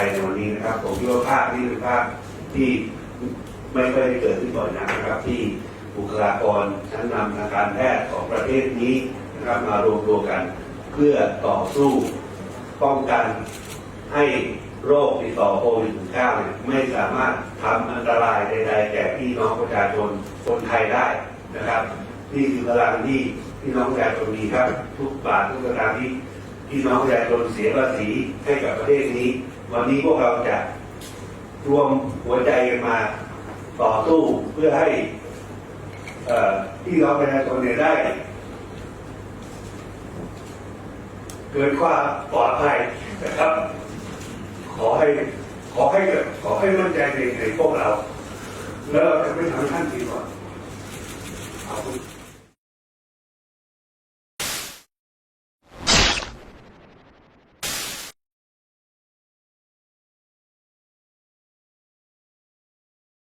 ในวันนี้นะครับผมคิดว่าภาพนี้เป็นภาพที่ไม่ค่อยได้เกิดขึ้นบ่อยนักนะครับ ที่บุคลากรชั้นนำทางการแพทย์ของประเทศนี้นะครับมารวมตัวกัน เพื่อต่อสู้ป้องกันให้โรคติดต่อโควิด -19 ไม่สามารถทำอันตรายใดๆแก่พี่น้องประชาชนคนไทยได้นะครับ นี่คือพลังที่พี่น้องประชาชนมีครับ ทุกบาททุกสตางค์ที่ พี่น้องประชาชนเสียภาษีให้กับประเทศนี้ วันนี้พวกเราจะรวมหัวใจกันมาต่อสู้เพื่อให้พี่น้องประชาชนเนี่ยได้ เกิดความปลอดภัยนะครับ ขอให้ขอให้ขอให้มั่นใจในในพวกเรา แล้วเราจะไม่ทำท่านผิดหวัง